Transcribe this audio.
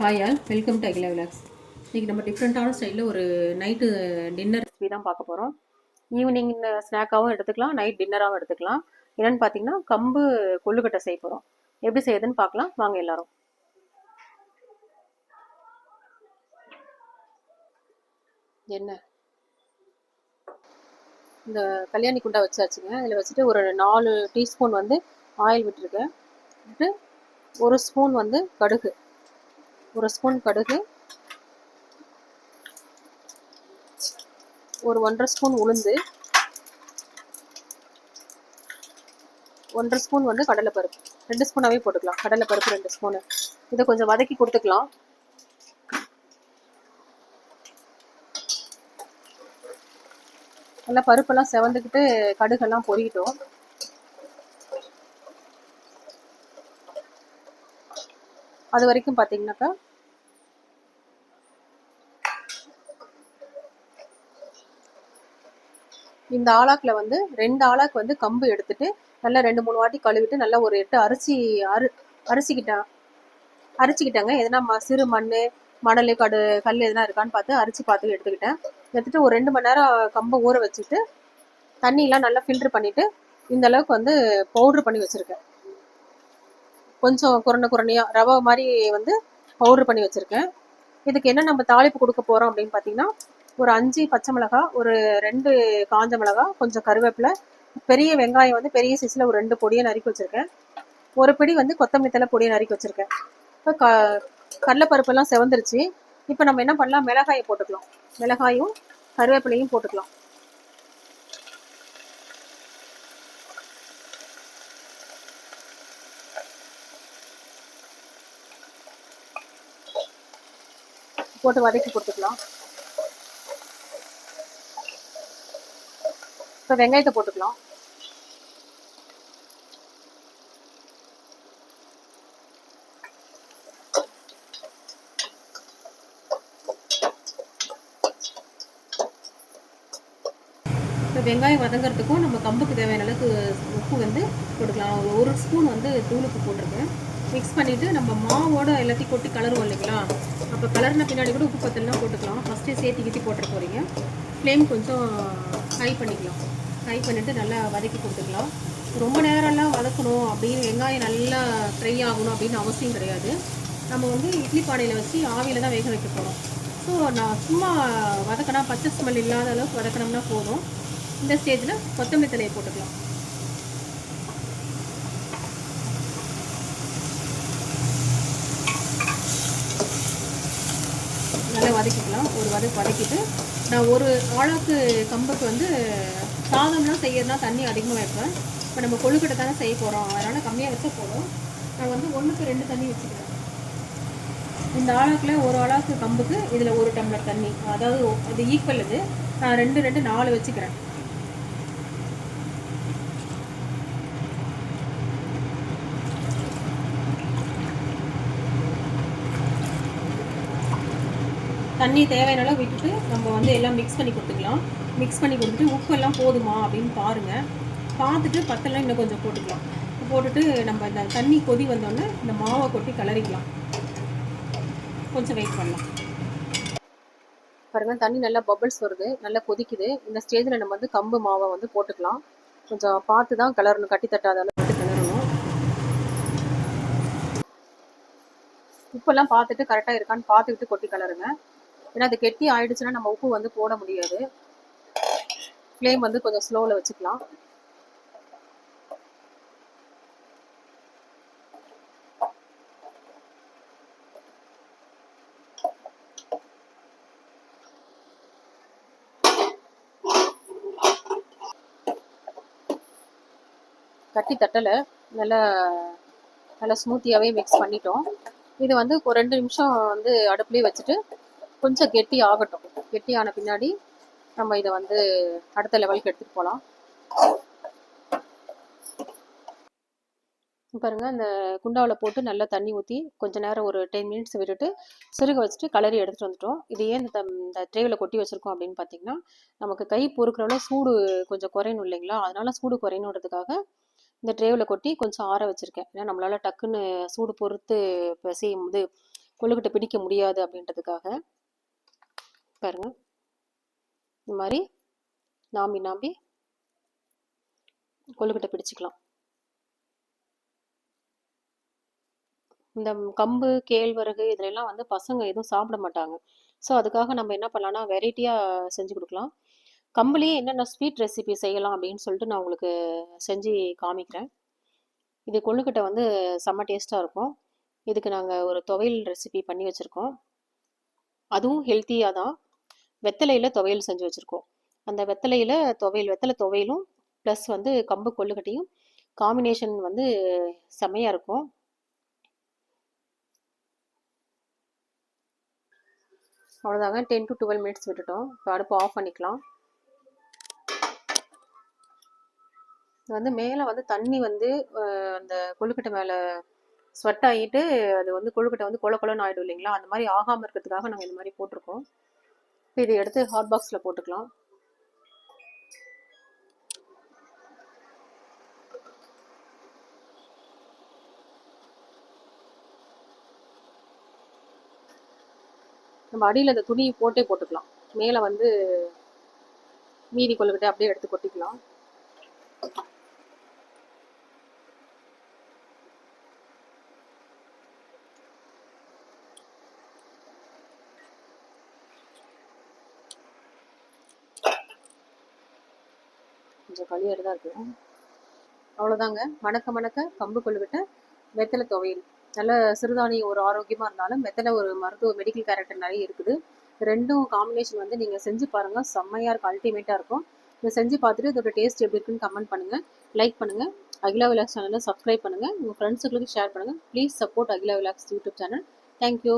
Hi all welcome to Akila vlogs இன்றைக்கி நம்ம டிஃப்ரெண்ட்டான ஸ்டைலில் ஒரு நைட்டு டின்னர் ரெசிபி தான் பார்க்க போகிறோம் ஈவினிங் ஸ்நாக்காகவும் எடுத்துக்கலாம் நைட் டின்னராகவும் எடுத்துக்கலாம். என்னென்னு பார்த்தீங்கன்னா கம்பு கொள்ளுக்கட்டை செய்ய போகிறோம் எப்படி செய்யுதுன்னு பார்க்கலாம். வாங்க எல்லோரும். என்ன? இந்த கல்யாணி குண்டா வச்சாச்சுங்க. இதில் வச்சுட்டு ஒரு நாலு டீஸ்பூன் வந்து ஆயில் விட்டுருக்கேன். விட்டு ஒரு ஸ்பூன் வந்து கடுகு. ஒரு ஸ்பூன் கடுகு ஒரு ஒன்றரை ஸ்பூன் உளுந்து ஒன்றரை ஸ்பூன் வந்து கடலைப்பருப்பு. ரெண்டு ஸ்பூனாகவே போட்டுக்கலாம். கடலைப்பருப்பு ரெண்டு ஸ்பூனு. இதை கொஞ்சம் வதக்கி கொடுத்துக்கலாம். நல்லா பருப்பெல்லாம் செவந்துக்கிட்டு கடுகெல்லாம் பொறிக்கிட்டோம் அது வரைக்கும் பார்த்தீங்கன்னாக்கா இந்த ஆளாக்கில் வந்து ரெண்டு ஆளாக்கு வந்து கம்பு எடுத்துட்டு நல்லா ரெண்டு மூணு வாட்டி கழுவிட்டு நல்லா ஒரு எட்டு அரிசி அரு அரிசிக்கிட்டேன் அரிச்சிக்கிட்டாங்க. எதனா ம சிறு மண் மணல் கடு கல் எதனா இருக்கான்னு பார்த்து அரிசி பார்த்து எடுத்துக்கிட்டேன். எடுத்துட்டு ஒரு ரெண்டு மணி நேரம் கம்பை ஊற வச்சுட்டு தண்ணியெலாம் நல்லா ஃபில்ட்ரு பண்ணிவிட்டு இந்த அளவுக்கு வந்து பவுட்ரு பண்ணி வச்சுருக்கேன். கொஞ்சம் குறண குரணையாக ரவை மாதிரி வந்து பவுட்ரு பண்ணி வச்சுருக்கேன். இதுக்கு என்ன நம்ம தாளிப்பு கொடுக்க போகிறோம் அப்படின்னு பார்த்தீங்கன்னா ஒரு அஞ்சு பச்சை மிளகா ஒரு ரெண்டு காஞ்ச மிளகா கொஞ்சம் கருவேப்பிலை பெரிய வெங்காயம் வந்து பெரிய சைஸில் ஒரு ரெண்டு பொடியை நறுக்கி வச்சுருக்கேன். ஒரு பிடி வந்து கொத்தமல்லி தலை பொடியை நறுக்கி வச்சுருக்கேன். இப்போ க கடலைப்பருப்பெல்லாம் செவந்துருச்சு. இப்போ நம்ம என்ன பண்ணலாம்? மிளகாயை போட்டுக்கலாம். மிளகாயும் கருவேப்பிலையும் போட்டுக்கலாம். போட்டு வதக்கி கொடுத்துக்கலாம். இப்போ வெங்காயத்தை போட்டுக்கலாம். வெங்காயம் வதங்கிறதுக்கும் நம்ம கம்புக்கு தேவையான அளவுக்கு உப்பு வந்து போட்டுக்கலாம் ஒரு ஸ்பூன் வந்து தூளுக்கு போட்டிருக்கேன். மிக்ஸ் பண்ணிவிட்டு நம்ம மாவோட எல்லாத்தையும் கொட்டி கலருவோம் இல்லைங்களா? அப்போ கலர்ன பின்னாடி கூட உப்பு பத்தலாம் போட்டுக்கலாம். ஃபஸ்ட்டே சேர்த்து கிட்டி போட்டுற போகிறீங்க ஃப்ளேம் கொஞ்சம் ஹை பண்ணிக்கலாம். ஹை பண்ணிவிட்டு நல்லா வதக்கி கொடுத்துக்கலாம். ரொம்ப நேரம்லாம் வதக்கணும். அப்படின்னு வெங்காயம் நல்லா ஃப்ரை ஆகணும் அப்படின்னு அவசியம் கிடையாது. நம்ம வந்து இட்லி பானையில் வச்சு ஆவியில் தான் வேக வைக்க போகிறோம் ஸோ நான் சும்மா வதக்கினா பச்சை ஸ்மெல் இல்லாத அளவுக்கு வதக்கினோம்னா போதும். இந்த ஸ்டேஜில் கொத்தமல்லி தலையை போட்டுக்கலாம். நல்லா வதக்கிக்கலாம். ஒரு வதக்கு வதக்கிட்டு நான் ஒரு ஆழாக்கு கம்புக்கு வந்து சாதம்லாம் செய்யறதுனா தண்ணி அதிகமாக வைப்பேன். இப்போ நம்ம கொழுக்கட்டை தானே செய்ய போகிறோம் அதனால் கம்மியாக வச்சா போதும். நான் வந்து ஒன்றுக்கு ரெண்டு தண்ணி வச்சுக்கிறேன். இந்த ஆழாக்கில் ஒரு ஆழாக்கு கம்புக்கு இதில் ஒரு டம்ளர் தண்ணி. அதாவது அது ஈக்குவல் இது. நான் ரெண்டு ரெண்டு நாலு வச்சுக்கிறேன். தண்ணி தேவையான அளவு விட்டுட்டு நம்ம வந்து எல்லாம் மிக்ஸ் பண்ணி கொடுத்துக்கலாம். மிக்ஸ் பண்ணி கொடுத்துட்டு உப்பு எல்லாம் போதுமா அப்படின்னு பாருங்கள் பார்த்துட்டு பத்தெல்லாம் இன்னும் கொஞ்சம் போட்டுக்கலாம். போட்டுட்டு நம்ம இந்த தண்ணி கொதி வந்தோடனே இந்த மாவை கொட்டி கிளறிக்கலாம். கொஞ்சம் வெயிட் பண்ணலாம். பாருங்கள் தண்ணி நல்லா பபிள்ஸ் வருது. நல்லா கொதிக்குது. இந்த ஸ்டேஜில் நம்ம வந்து கம்பு மாவை வந்து போட்டுக்கலாம். கொஞ்சம் பார்த்து தான் கிளறணும். கட்டி தட்டாத அளவுக்கு கிளறணும். உப்பெல்லாம் பார்த்துட்டு கரெக்டாக இருக்கான்னு பார்த்துக்கிட்டு கொட்டி கிளறுங்க. ஏன்னா அது கெட்டி ஆயிடுச்சுன்னா நம்ம உப்பு வந்து போட முடியாது. ஃப்ளேம் வந்து கொஞ்சம் ஸ்லோவில் வச்சுக்கலாம். கட்டி தட்டலை. நல்லா நல்லா ஸ்மூத்தியாகவே மிக்ஸ் பண்ணிட்டோம். இது வந்து ஒரு ரெண்டு நிமிஷம் வந்து அடுப்புலேயே வச்சுட்டு கொஞ்சம் கெட்டி ஆகட்டும். கெட்டி ஆன பின்னாடி நம்ம இதை வந்து அடுத்த லெவலுக்கு எடுத்துகிட்டு போகலாம் பாருங்க இந்த குண்டாவில் போட்டு நல்லா தண்ணி ஊற்றி கொஞ்ச நேரம் ஒரு டென் மினிட்ஸ் விட்டுட்டு சிறுக வச்சுட்டு கலரி எடுத்துகிட்டு வந்துட்டோம். இது ஏன் இந்த இந்த ட்ரேவில் கொட்டி வச்சுருக்கோம் அப்படின்னு பார்த்தீங்கன்னா நமக்கு கை பொறுக்கிறவள சூடு கொஞ்சம் குறையணும் இல்லைங்களா? அதனால் சூடு குறையணுன்றதுக்காக இந்த ட்ரேவில் கொட்டி கொஞ்சம் ஆற வச்சுருக்கேன். ஏன்னா நம்மளால் டக்குன்னு சூடு பொறுத்து இப்போ செய்யும் போது கொழுக்கட்டை பிடிக்க முடியாது அப்படின்றதுக்காக. பாருங்க. இந்த மாதிரி நாம்பி நாம்பி கொழுக்கட்டை பிடிச்சிக்கலாம். இந்த கம்பு கேழ்வரகு இதிலெல்லாம் வந்து பசங்க எதுவும் சாப்பிட மாட்டாங்க. ஸோ அதுக்காக நம்ம என்ன பண்ணலாம்னா வெரைட்டியாக செஞ்சு கொடுக்கலாம். கம்புலேயே என்னென்ன ஸ்வீட் ரெசிபி செய்யலாம் அப்படின்னு சொல்லிட்டு நான் உங்களுக்கு செஞ்சு காமிக்கிறேன். இது கொழுக்கட்டை வந்து செம்ம டேஸ்ட்டாக இருக்கும். இதுக்கு நாங்கள் ஒரு துவையல் ரெசிபி பண்ணி வச்சுருக்கோம். அதுவும் ஹெல்த்தியாக தான். வெத்தலையில் துவையல் செஞ்சு வச்சுருக்கோம். அந்த வெத்தலையில் துவையல் வெத்தலை துவையலும் ப்ளஸ் வந்து கம்பு கொள்ளுக்கட்டையும் காம்பினேஷன் வந்து செம்மையாக இருக்கும். அவ்வளோதாங்க டென் டு டுவெல் மினிட்ஸ் விட்டுட்டோம். இப்போ அடுப்பு ஆஃப் பண்ணிக்கலாம். இது வந்து மேலே வந்து தண்ணி வந்து அந்த கொழுக்கட்டை மேலே ஸ்வெட் ஆகிட்டு அது வந்து கொழுக்கட்டை வந்து கொல கொலன்னு ஆகிடும் இல்லைங்களா? அந்த மாதிரி ஆகாமல் இருக்கிறதுக்காக நாங்கள் இந்த மாதிரி போட்டிருக்கோம். இப்போ இதை எடுத்து ஹாட் பாக்ஸில் போட்டுக்கலாம். நம்ம அடியில் அந்த துணியை போட்டே போட்டுக்கலாம். மேலே வந்து மீதி கொழுக்கட்டை அப்படியே எடுத்து கொட்டிக்கலாம். கொஞ்சம் களியாக தான் இருக்குது. அவ்வளோதாங்க மணக்க மணக்க கம்பு கொழுக்கட்டை வெத்தலை துவையல். நல்ல சிறுதானியம் ஒரு ஆரோக்கியமாக இருந்தாலும் வெத்தலை ஒரு மருத்துவ மெடிக்கல் கேரக்டர் நிறைய இருக்குது. ரெண்டும் காம்பினேஷன் வந்து நீங்கள் செஞ்சு பாருங்கள் செம்மையாக இருக்கும். அல்டிமேட்டாக இருக்கும். இதை செஞ்சு பார்த்துட்டு இதோட டேஸ்ட் எப்படி இருக்குன்னு கமெண்ட் பண்ணுங்கள் லைக் பண்ணுங்கள் அகிலா விலாக்ஸ் சேனலை சப்ஸ்கிரைப் பண்ணுங்கள் உங்கள் ஃப்ரெண்ட்ஸுங்களுக்கு ஷேர் பண்ணுங்கள் please support Akila vlogs YouTube channel thank you